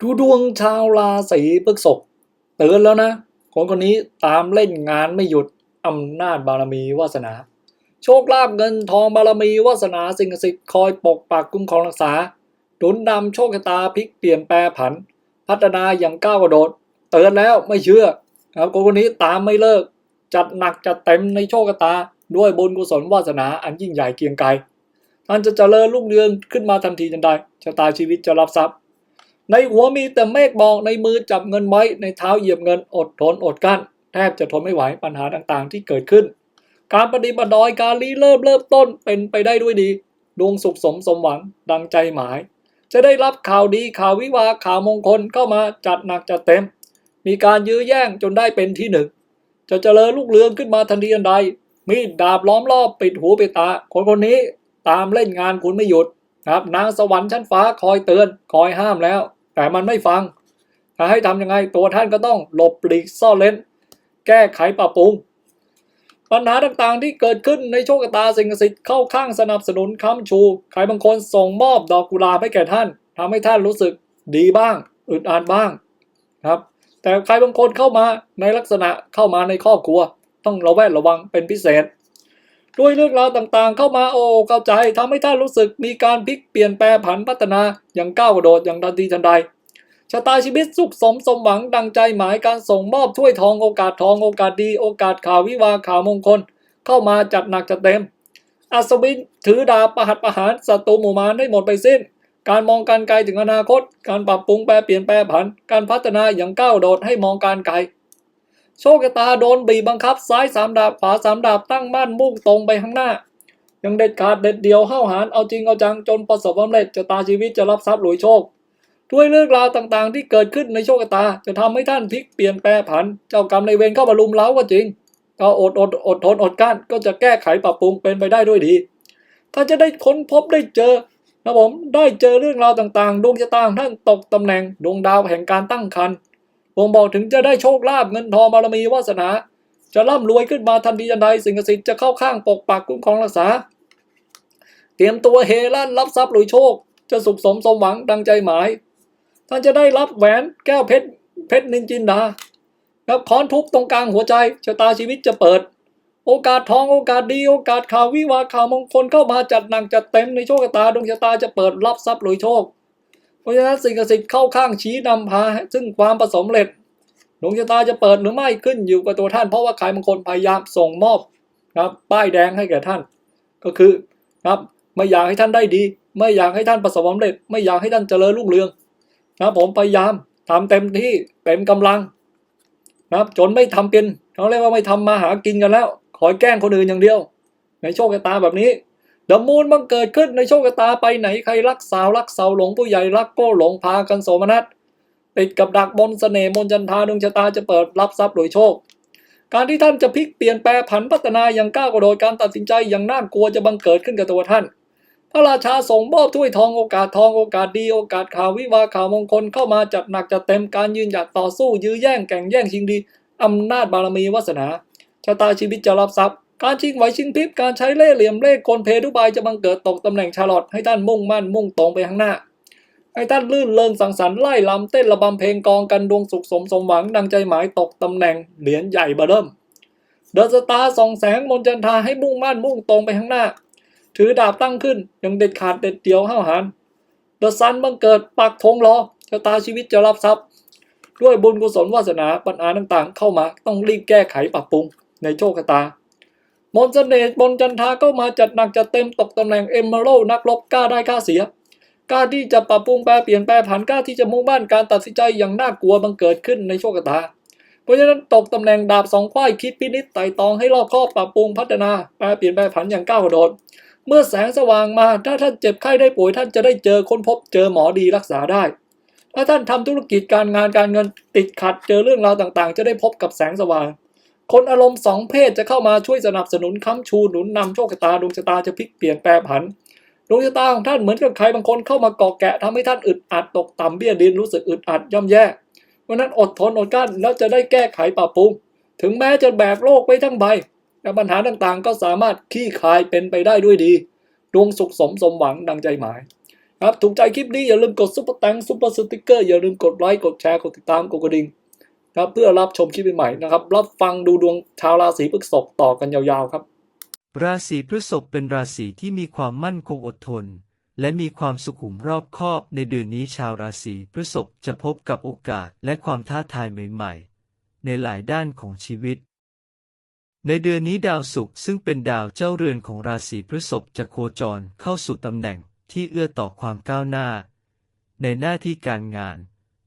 ดูดวงชาวราศีพฤษภเตือนแล้วนะคนคนนี้ตามเล่นงานไม่หยุดอำนาจบารมีวาสนา โชคลาภเงินทองบารมีวาสนาสิ่งศักดิ์สิทธิ์คอยปกปักคุ้มครองรักษาดุนดำโชคชะตาพลิกเปลี่ยนแปรผัน พัฒนาอย่างก้าวกระโดด เตือนแล้วไม่เชื่อครับคนคนนี้ตามไม่เลิก จัดหนักจัดเต็มในโชคชะตา ด้วยบุญกุศลวาสนาอันยิ่งใหญ่เกียงไกรท่านจะเจริญรุ่งเรืองขึ้นมาทันทีทันใดชะตาชีวิตจะรับทรัพย์ ในหัวมีแต่เมฆบอกในมือจับเงินไว้ ในเท้าเหยียบเงินอดทนอดกั้น แทบจะทนไม่ไหวปัญหาต่างๆ ที่เกิดขึ้น การปฏิบัติดอยการรีเริ่มเริ่มต้นเป็นไปได้ด้วยดี ดวงสุขสมสมหวังดังใจหมาย จะได้รับข่าวดีข่าววิวาข่าวมงคลเข้ามาจัดหนักจัดเต็ม มีการยื้อแย่งจนได้เป็นที่หนึ่งจะเจริญลูกเรืองขึ้นมาทันทีทันใดมีดดาบล้อมรอบปิดหูปิดตาคนคนนี้ตามเล่นงานคุณไม่หยุด ครับนางสวรรค์ชั้นฟ้าคอยเตือนคอยห้ามแล้ว แต่มันไม่ฟังจะให้ทำยังไงตัวท่านก็ต้องหลบปลีกซ่อนเล้นแก้ไขปรับปรุง ปัญหาต่างๆที่เกิดขึ้นในโชคชะตาสิ่งศักดิ์สิทธิ์เข้าข้างสนับสนุนค้ำชู ใครบางคนส่งมอบดอกกุหลาบให้แก่ท่านทำให้ท่านรู้สึกดีบ้างอึดอัดบ้างครับ แต่ใครบางคนเข้ามาในลักษณะเข้ามาในครอบครัว ต้องระแวดระวังเป็นพิเศษ ด้วยเรื่องราวต่างๆ เข้ามาโอ้เข้าใจทำให้ท่านรู้สึกมีการพลิกเปลี่ยนแปลผันพัฒนาอย่างก้าวกระโดดอย่างทันทีทันใดชะตาชีวิตสุขสมสมหวังดังใจหมายการส่งมอบถ้วยทองโอกาสทองโอกาสดีโอกาสข่าววิวาข่าวมงคล เข้ามาจัดหนักจัดเต็ม อัศวินถือดาบประหัตประหารศัตรูหมู่มารให้หมดไปสิ้น การมองการไกลถึงอนาคต การปรับปรุงแปรเปลี่ยนแปรผัน การพัฒนาอย่างก้าวโดดให้มองการไกล โชคชะตาโดนบีบบังคับ ซ้ายสามดาบขวาสามดาบตั้งมั่นมุ่งตรงไปข้างหน้า ยังเด็ดขาดเด็ดเดียวห้าวหาญเอาจริงเอาจังจนประสบความสำเร็จชะตาชีวิตจะรับทรัพย์หลุยโชค ด้วยเรื่องราวต่างๆ ที่เกิดขึ้นในโชคชะตาจะทำให้ท่านพลิกเปลี่ยนแปรผัน เจ้ากรรมในเวรเข้ามาลุมเล้าก็จริงก็อดอดอดทนอดกั้นก็จะแก้ไขปรับปรุงเป็นไปได้ด้วยดีถ้าจะได้ค้นพบได้เจอนะผมได้เจอเรื่องราวต่างๆ ดวงชะตาของท่านตกตำแหน่งดวงดาวแห่งการตั้งครรภ์ บ่งบอกถึงจะได้โชคลาภเงินทองบารมีวาสนา จะร่ำรวยขึ้นมาทันทีทันใดสิ่งศักดิ์สิทธิ์จะเข้าข้างปกปักคุ้มครองรักษา เตรียมตัวเฮลั่นรับทรัพย์หรือโชค จะสุขสมสมหวังดังใจหมาย ท่านจะได้รับแหวนแก้วเพชรเพชรนินจินดาแล้วค้อนทุบตรงกลางหัวใจชะตาชีวิตจะเปิด โอกาสทองโอกาสดีโอกาสข่าววิวาข่าวมงคลเข้ามาจัดหนักจัดเต็มในโชคชะตาดวงชะตาจะเปิดรับทรัพย์หรือโชค เพราะฉะนั้นสิ่งศักดิ์สิทธิ์เข้าข้างชี้นำพา ซึ่งความประสมเร็จดวงชะตาจะเปิดหรือไม่ขึ้นอยู่กับตัวท่าน เพราะว่าใครบางคนพยายามส่งมอบนะครับป้ายแดงให้แก่ท่าน ก็คือนะครับไม่อยากให้ท่านได้ดี ไม่อยากให้ท่านประสบความสำเร็จ ไม่อยากให้ท่านเจริญรุ่งเรืองนะผมพยายามทำเต็มที่เต็มกำลังนะครับจนไม่ทำเป็นเขาเรียกว่าไม่ทำมาหากินกันแล้วคอยแกล้งคนอื่นอย่างเดียว ในโชคชะตาแบบนี้ เดมูลบังเกิดขึ้นในโชคชะตาไปไหนใครรักสาวรักสาวหลงผู้ใหญ่รักก็หลงพากันโสมนัสติดกับดักบนเสน่ห์มนจันทาดวงชะตาจะเปิดรับทรัพย์โดยโชค การที่ท่านจะพลิกเปลี่ยนแปลผันพัฒนาอย่างก้าวกระโดดการตัดสินใจอย่างน่ากลัวจะบังเกิดขึ้นกับตัวท่าน พระราชาส่งมอบถ้วยทองโอกาสทองโอกาสดีโอกาสข่าววิวาข่าวมงคลเข้ามาจัดหนักจัดเต็มการยืนหยัดต่อสู้ยื้อแย่งแข่งแย่งชิงดีอำนาจบารมีวาสนาชะตาชีวิตจะรับทรัพย์ การชิงไหวชิงพริบการใช้เล่ห์เหลี่ยมเล่ห์กลเพทุบายจะบังเกิดตกตำแหน่งชาลอตให้ท่านมุ่งมั่นมุ่งตรงไปข้างหน้าให้ท่านลื่นเลิงสังสรรค์ไล่ลำเต้นระบำเพลงกองกันดวงสุขสมสมหวังดังใจหมายตกตำแหน่งเหรียญใหญ่เบอร์เริ่มเดอะสตาร์ส่องแสงมนจันทาให้มุ่งมั่นมุ่งตรงไปข้างหน้า ถือดาบตั้งขึ้นยังเด็ดขาดเด็ดเดี่ยวห้าวหาญเดอะซันบังเกิดปักธงรอชะตาชีวิตจะรับทรัพย์ ด้วยบุญกุศลวาสนาปัญหาต่างๆ เข้ามาต้องรีบแก้ไขปรับปรุงในโชคชะตา มนเสน่ห์บนจันทาก็มาจัดหนักจัดเต็มตกตำแหน่งเอมเมอรัลนักรบกล้าได้กล้าเสียกล้าที่จะปรับปรุงแปรเปลี่ยนแปลผันกล้าที่จะมุ่งมั่นการตัดสินใจอย่างน่ากลัวบังเกิดขึ้นในโชคชะตา เพราะฉะนั้นตกตำแหน่งดาบสองควายคิดพินิจไต่ตองให้รอบคอบปรับปรุงพัฒนาแปรเปลี่ยนแปลผันอย่างก้าวกระโดด เมื่อแสงสว่างมาถ้าท่านเจ็บไข้ได้ป่วยท่านจะได้เจอค้นพบเจอหมอดีรักษาได้ ถ้าท่านทำธุรกิจการงานการเงินติดขัดเจอเรื่องราวต่างๆ จะได้พบกับแสงสว่าง คนอารมณ์สองเพศจะเข้ามาช่วยสนับสนุนค้ำชูหนุนนำโชคชะตาดวงชะตาจะพลิกเปลี่ยนแปรผันดวงชะตาของท่านเหมือนกับใครบางคนเข้ามาเกาะแกะทำให้ท่านอึดอัดตกต่ำเบี้ยดินรู้สึกอึดอัดย่ำแย่เพราะนั้นอดทนอดกลั้นแล้วจะได้แก้ไขปรับปรุง ถึงแม้จะแบกโลกไปทั้งใบแต่ปัญหาต่างๆ ก็สามารถขี้คายเป็นไปได้ด้วยดี ดวงสุขสมสมหวังดังใจหมายครับถูกใจคลิปนี้อย่าลืมกดซุปเปอร์แตงซุปเปอร์สติกเกอร์อย่าลืมกดไลค์กดแชร์กดติดตามกดกระดิ่ง ครับเพื่อรับชมคลิปใหม่ๆนะครับ รับฟังดูดวงชาวราศีพฤษภต่อกันยาวๆครับ ราศีพฤษภเป็นราศีที่มีความมั่นคงอดทน และมีความสุขุมรอบคอบในเดือนนี้ชาวราศีพฤษภจะพบกับโอกาสและความท้าทายใหม่ๆ ในหลายด้านของชีวิต ในเดือนนี้ดาวศุกร์ซึ่งเป็นดาวเจ้าเรือนของราศีพฤษภจะโคจรเข้าสู่ตำแหน่งที่เอื้อต่อความก้าวหน้า ในหน้าที่การงาน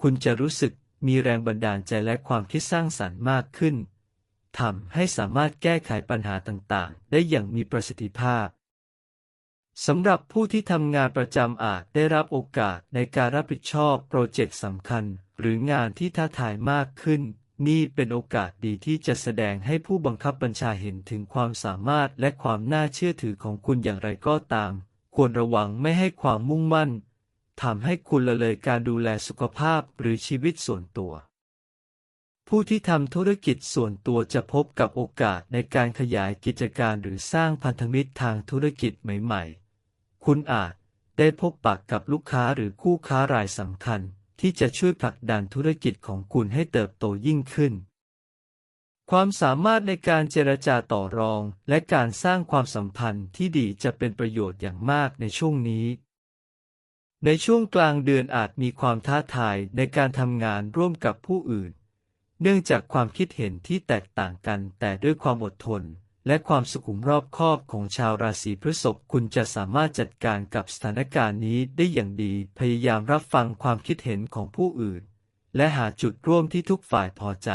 คุณจะรู้สึก มีแรงบันดาลใจและความคิดสร้างสรรค์มากขึ้นทำให้สามารถแก้ไขปัญหาต่างๆ ได้อย่างมีประสิทธิภาพสำหรับผู้ที่ทำงานประจำอาจได้รับโอกาสในการรับผิดชอบโปรเจกต์สำคัญ หรืองานที่ท้าทายมากขึ้น นี่เป็นโอกาสดีที่จะแสดงให้ผู้บังคับบัญชาเห็นถึงความสามารถและความน่าเชื่อถือของคุณอย่างไรก็ตาม ควรระวังไม่ให้ความมุ่งมั่น ทำให้คุณละเลยการดูแลสุขภาพหรือชีวิตส่วนตัว ผู้ที่ทำธุรกิจส่วนตัวจะพบกับโอกาสในการขยายกิจการหรือสร้างพันธมิตรทางธุรกิจใหม่ๆ คุณอาจได้พบปะกกับลูกค้าหรือคู่ค้ารายสำคัญ ที่จะช่วยผลักดันธุรกิจของคุณให้เติบโตยิ่งขึ้น ความสามารถในการเจรจาต่อรองและการสร้างความสัมพันธ์ที่ดีจะเป็นประโยชน์อย่างมากในช่วงนี้ ในช่วงกลางเดือนอาจมีความท้าทายในการทำงานร่วมกับผู้อื่น เนื่องจากความคิดเห็นที่แตกต่างกัน แต่ด้วยความอดทน และความสุขุมรอบคอบของชาวราศีพฤษภคุณจะสามารถจัดการกับสถานการณ์นี้ได้อย่างดี พยายามรับฟังความคิดเห็นของผู้อื่น และหาจุดร่วมที่ทุกฝ่ายพอใจ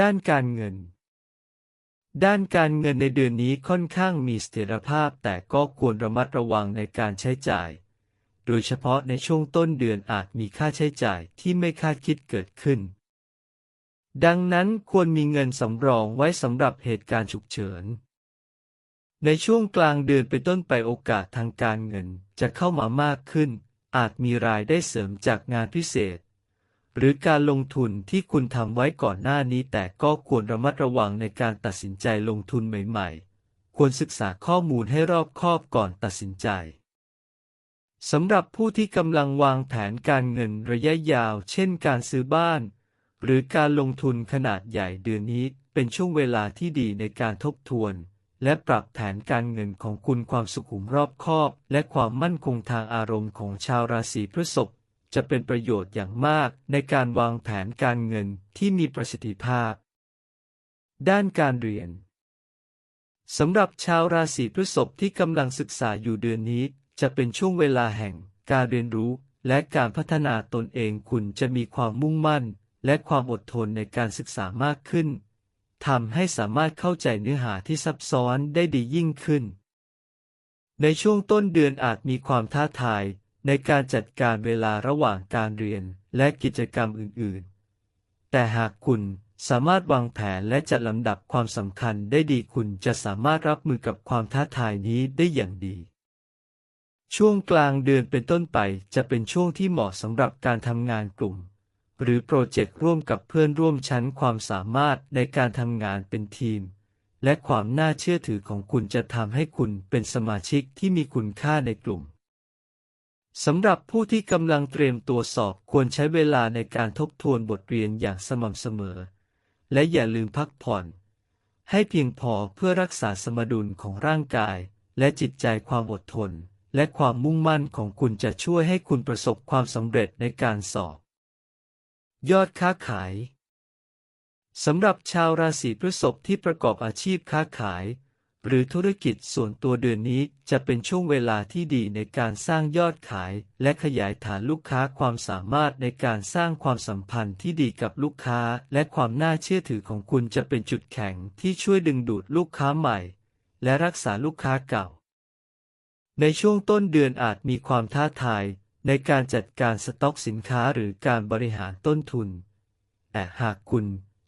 ด้านการเงินด้านการเงินในเดือนนี้ค่อนข้างมีเสถียรภาพแต่ก็ควรระมัดระวังในการใช้จ่าย โดยเฉพาะในช่วงต้นเดือนอาจมีค่าใช้จ่ายที่ไม่คาดคิดเกิดขึ้น ดังนั้นควรมีเงินสำรองไว้สำหรับเหตุการณ์ฉุกเฉิน ในช่วงกลางเดือนเป็นต้นไปโอกาสทางการเงินจะเข้ามามากขึ้น อาจมีรายได้เสริมจากงานพิเศษ หรือการลงทุนที่คุณทำไว้ก่อนหน้านี้ แต่ก็ควรระมัดระวังในการตัดสินใจลงทุนใหม่ ๆ ควรศึกษาข้อมูลให้รอบคอบก่อนตัดสินใจ สำหรับผู้ที่กำลังวางแผนการเงินระยะยาว เช่นการซื้อบ้าน หรือการลงทุนขนาดใหญ่เดือนนี้เป็นช่วงเวลาที่ดีในการทบทวน และปรับแผนการเงินของคุณความสุขุมรอบคอบ และความมั่นคงทางอารมณ์ของชาวราศีพฤษภจะเป็นประโยชน์อย่างมากในการวางแผนการเงินที่มีประสิทธิภาพ ด้านการเรียนสำหรับชาวราศีพฤษภที่กำลังศึกษาอยู่เดือนนี้ จะเป็นช่วงเวลาแห่งการเรียนรู้และการพัฒนาตนเองคุณจะมีความมุ่งมั่น และความอดทนในการศึกษามากขึ้นทำให้สามารถเข้าใจเนื้อหาที่ซับซ้อนได้ดียิ่งขึ้น ในช่วงต้นเดือนอาจมีความท้าทายในการจัดการเวลาระหว่างการเรียนและกิจกรรมอื่น ๆ แต่หากคุณสามารถวางแผนและจัดลำดับความสำคัญได้ดีคุณจะสามารถรับมือกับความท้าทายนี้ได้อย่างดี ช่วงกลางเดือนเป็นต้นไปจะเป็นช่วงที่เหมาะสำหรับการทำงานกลุ่ม หรือโปรเจกต์ร่วมกับเพื่อนร่วมชั้นความสามารถในการทำงานเป็นทีม และความน่าเชื่อถือของคุณจะทำให้คุณเป็นสมาชิกที่มีคุณค่าในกลุ่มสำหรับผู้ที่กำลังเตรียมตัวสอบควรใช้เวลาในการทบทวนบทเรียนอย่างสม่ำเสมอ และอย่าลืมพักผ่อน ให้เพียงพอเพื่อรักษาสมดุลของร่างกาย และจิตใจความอดทน และความมุ่งมั่นของคุณจะช่วยให้คุณประสบความสำเร็จในการสอบ ยอดค้าขายสำหรับชาวราศีพฤษภที่ประกอบอาชีพค้าขาย หรือธุรกิจส่วนตัวเดือนนี้จะเป็นช่วงเวลาที่ดีในการสร้างยอดขาย และขยายฐานลูกค้าความสามารถในการสร้างความสัมพันธ์ที่ดีกับลูกค้า และความน่าเชื่อถือของคุณจะเป็นจุดแข็งที่ช่วยดึงดูดลูกค้าใหม่ และรักษาลูกค้าเก่า ในช่วงต้นเดือนอาจมีความท้าทายในการจัดการสต็อกสินค้าหรือการบริหารต้นทุน แต่หากคุณ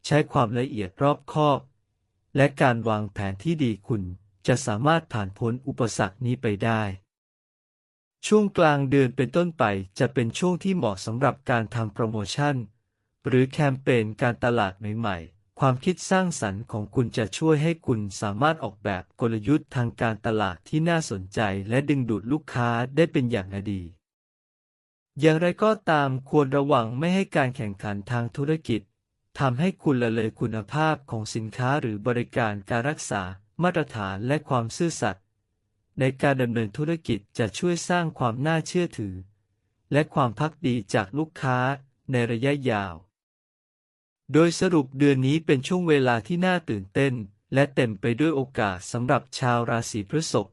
ใช้ความละเอียดรอบคอบ และการวางแผนที่ดีคุณจะสามารถผ่านพ้นอุปสรรคนี้ไปได้ ช่วงกลางเดือนเป็นต้นไปจะเป็นช่วงที่เหมาะสำหรับการทำโปรโมชั่น หรือแคมเปญการตลาดใหม่ๆ ความคิดสร้างสรรค์ของคุณจะช่วยให้คุณสามารถออกแบบกลยุทธ์ทางการตลาดที่น่าสนใจและดึงดูดลูกค้าได้เป็นอย่างดี อย่างไรก็ตามควรระวังไม่ให้การแข่งขันทางธุรกิจทำให้คุณละเลยคุณภาพของสินค้าหรือบริการการรักษามาตรฐานและความซื่อสัตย์ในการดำเนินธุรกิจจะช่วยสร้างความน่าเชื่อถือ และความพักดีจากลูกค้าในระยะยาว โดยสรุปเดือนนี้เป็นช่วงเวลาที่น่าตื่นเต้น และเต็มไปด้วยโอกาสสำหรับชาวราศีพฤษภ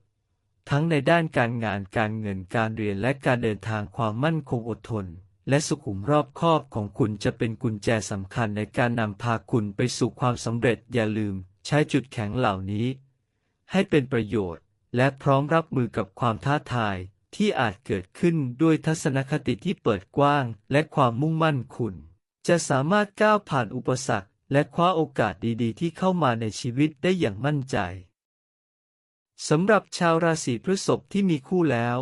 ทั้งในด้านการงานการเงินการเรียนและการเดินทางความมั่นคงอดทน และสุขุมรอบคอบของคุณจะเป็นกุญแจสำคัญในการนำพาคุณไปสู่ความสำเร็จอย่าลืม ใช้จุดแข็งเหล่านี้ ให้เป็นประโยชน์ และพร้อมรับมือกับความท้าทายที่อาจเกิดขึ้นด้วยทัศนคติที่เปิดกว้าง และความมุ่งมั่นคุณ จะสามารถก้าวผ่านอุปสรรค และคว้าโอกาสดีๆ ที่เข้ามาในชีวิตได้อย่างมั่นใจสำหรับชาวราศีพฤษภที่มีคู่แล้ว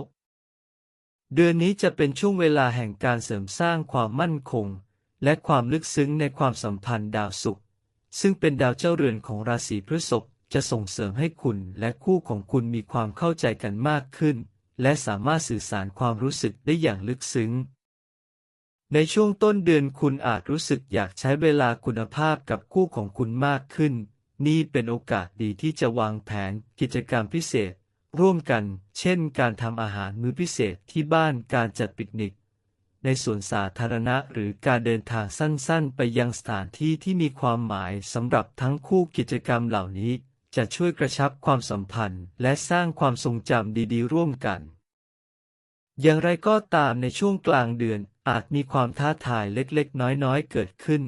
เดือนนี้จะเป็นช่วงเวลาแห่งการเสริมสร้างความมั่นคง และความลึกซึ้งในความสัมพันธ์ดาวศุกร์ซึ่งเป็นดาวเจ้าเรือนของราศีพฤษภจะส่งเสริมให้คุณและคู่ของคุณมีความเข้าใจกันมากขึ้น และสามารถสื่อสารความรู้สึกได้อย่างลึกซึ้ง ในช่วงต้นเดือนคุณอาจรู้สึกอยากใช้เวลาคุณภาพกับคู่ของคุณมากขึ้น นี่เป็นโอกาสดีที่จะวางแผนกิจกรรมพิเศษ ร่วมกัน เช่น การทำอาหารมื้อพิเศษที่บ้านการจัดปิกนิก ในสวนสาธารณะหรือการเดินทางสั้นๆ ไปยังสถานที่ที่มีความหมายสำหรับทั้งคู่กิจกรรมเหล่านี้ จะช่วยกระชับความสัมพันธ์ และสร้างความทรงจำดีๆ ร่วมกัน อย่างไรก็ตามในช่วงกลางเดือนอาจมีความท้าทายเล็กๆ น้อยๆ เกิดขึ้น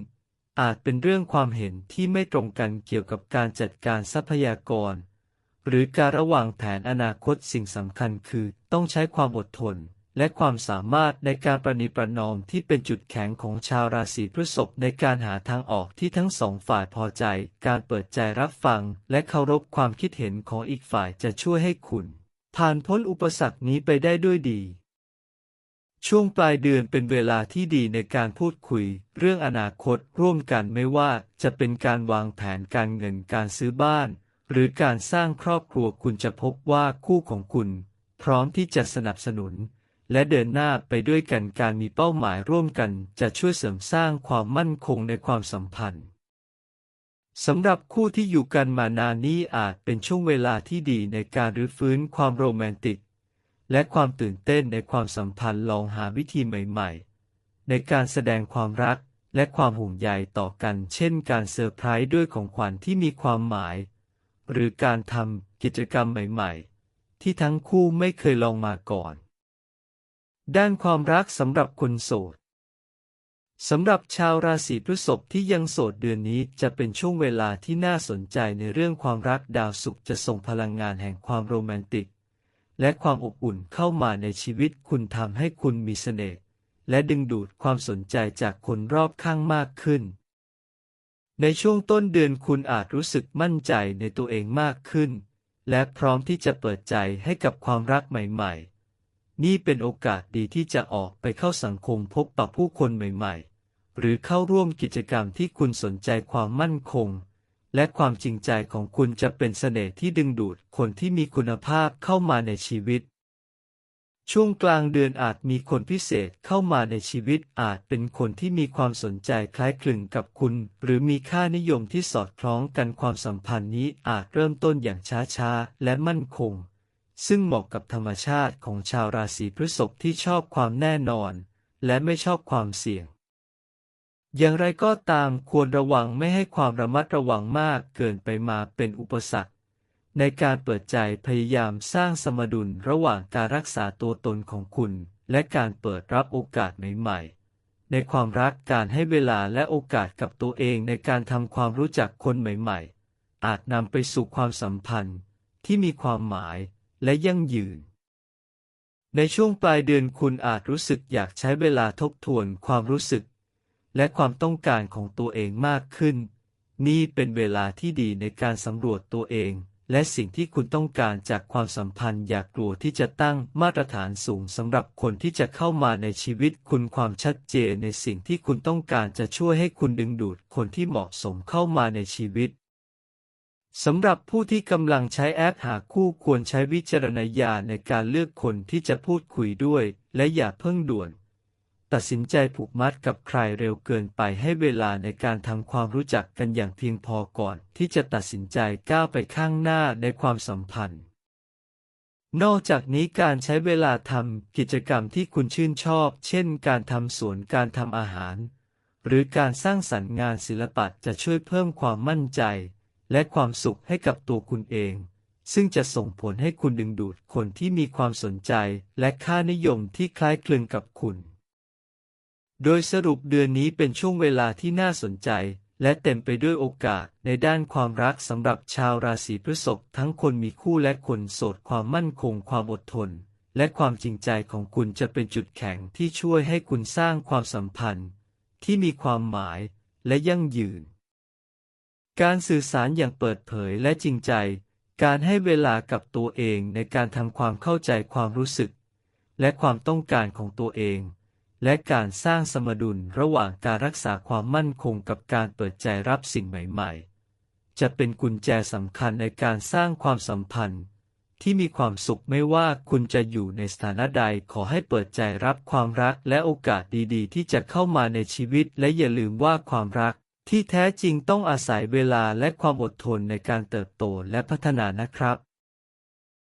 อาจเป็นเรื่องความเห็นที่ไม่ตรงกันเกี่ยวกับการจัดการทรัพยากร หรือการระหว่างแผนอนาคตสิ่งสำคัญคือต้องใช้ความอดทน และความสามารถในการประนีประนอมที่เป็นจุดแข็งของชาวราศีพฤษภในการหาทางออกที่ทั้งสองฝ่ายพอใจ การเปิดใจรับฟัง และเคารพความคิดเห็นของอีกฝ่ายจะช่วยให้คุณ ผ่านพ้นอุปสรรคนี้ไปได้ด้วยดี ช่วงปลายเดือนเป็นเวลาที่ดีในการพูดคุย เรื่องอนาคตร่วมกันไม่ว่าจะเป็นการวางแผนการเงินการซื้อบ้าน หรือการสร้างครอบครัวคุณจะพบว่าคู่ของคุณ พร้อมที่จะสนับสนุน และเดินหน้าไปด้วยกันการมีเป้าหมายร่วมกัน จะช่วยเสริมสร้างความมั่นคงในความสัมพันธ์ สำหรับคู่ที่อยู่กันมานานนี้อาจเป็นช่วงเวลาที่ดีในการรื้อฟื้นความโรแมนติก และความตื่นเต้นในความสัมพันธ์ลองหาวิธีใหม่ๆ ในการแสดงความรักและความห่วงใยต่อกันเช่นการเซอร์ไพรส์ด้วยของขวัญที่มีความหมาย หรือการทำกิจกรรมใหม่ๆ ที่ทั้งคู่ไม่เคยลองมาก่อน ด้านความรักสำหรับคนโสด สำหรับชาวราศีพฤษภที่ยังโสดเดือนนี้จะเป็นช่วงเวลาที่น่าสนใจในเรื่องความรักดาวศุกร์จะส่งพลังงานแห่งความโรแมนติก และความอบอุ่นเข้ามาในชีวิตคุณทำให้คุณมีเสน่ห์และดึงดูดความสนใจจากคนรอบข้างมากขึ้น ในช่วงต้นเดือนคุณอาจรู้สึกมั่นใจในตัวเองมากขึ้น และพร้อมที่จะเปิดใจให้กับความรักใหม่ ๆ นี่เป็นโอกาสดีที่จะออกไปเข้าสังคมพบปะผู้คนใหม่ๆ หรือเข้าร่วมกิจกรรมที่คุณสนใจความมั่นคง และความจริงใจของคุณจะเป็นเสน่ห์ที่ดึงดูดคนที่มีคุณภาพเข้ามาในชีวิต ช่วงกลางเดือนอาจมีคนพิเศษเข้ามาในชีวิตอาจเป็นคนที่มีความสนใจคล้ายคลึงกับคุณ หรือมีค่านิยมที่สอดคล้องกันความสัมพันธ์นี้อาจเริ่มต้นอย่างช้าๆ และมั่นคง ซึ่งเหมาะกับธรรมชาติของชาวราศีพฤษภที่ชอบความแน่นอน และไม่ชอบความเสี่ยง อย่างไรก็ตามควรระวังไม่ให้ความระมัดระวังมากเกินไปมาเป็นอุปสรรค ในการเปิดใจพยายามสร้างสมดุลระหว่างการรักษาตัวตนของคุณ และการเปิดรับโอกาสใหม่ๆในความรักการให้เวลาและโอกาสกับตัวเองในการทำความรู้จักคนใหม่ ๆ อาจนำไปสู่ความสัมพันธ์ที่มีความหมาย และยั่งยืน ในช่วงปลายเดือนคุณอาจรู้สึกอยากใช้เวลาทบทวนความรู้สึก และความต้องการของตัวเองมากขึ้น นี่เป็นเวลาที่ดีในการสำรวจตัวเอง และสิ่งที่คุณต้องการจากความสัมพันธ์อย่ากลัวที่จะตั้งมาตรฐานสูงสำหรับคนที่จะเข้ามาในชีวิตคุณความชัดเจนในสิ่งที่คุณต้องการจะช่วยให้คุณดึงดูดคนที่เหมาะสมเข้ามาในชีวิต สำหรับผู้ที่กำลังใช้แอปหาคู่ควรใช้วิจารณญาณในการเลือกคนที่จะพูดคุยด้วย และอย่าเพิ่งด่วน ตัดสินใจผูกมัดกับใครเร็วเกินไปให้เวลาในการทำความรู้จักกันอย่างเพียงพอก่อน ที่จะตัดสินใจก้าวไปข้างหน้าในความสัมพันธ์ นอกจากนี้การใช้เวลาทำกิจกรรมที่คุณชื่นชอบ เช่น การทำสวนการทำอาหาร หรือการสร้างสรรค์งานศิลปะจะช่วยเพิ่มความมั่นใจ และความสุขให้กับตัวคุณเอง ซึ่งจะส่งผลให้คุณดึงดูดคนที่มีความสนใจและค่านิยมที่คล้ายคลึงกับคุณ โดยสรุปเดือนนี้เป็นช่วงเวลาที่น่าสนใจ และเต็มไปด้วยโอกาสในด้านความรักสำหรับชาวราศีพฤษภทั้งคนมีคู่และคนโสดความมั่นคงความอดทนและความจริงใจของคุณจะเป็นจุดแข็งที่ช่วยให้คุณสร้างความสัมพันธ์ ที่มีความหมายและยั่งยืน การสื่อสารอย่างเปิดเผยและจริงใจ การให้เวลากับตัวเองในการทำความเข้าใจความรู้สึก และความต้องการของตัวเอง และการสร้างสมดุลระหว่างการรักษาความมั่นคงกับการเปิดใจรับสิ่งใหม่ๆ จะเป็นกุญแจสำคัญในการสร้างความสัมพันธ์ ที่มีความสุขไม่ว่าคุณจะอยู่ในสถานะใดขอให้เปิดใจรับความรักและโอกาสดีๆ ที่จะเข้ามาในชีวิตและอย่าลืมว่าความรัก ที่แท้จริงต้องอาศัยเวลาและความอดทนในการเติบโตและพัฒนานะครับ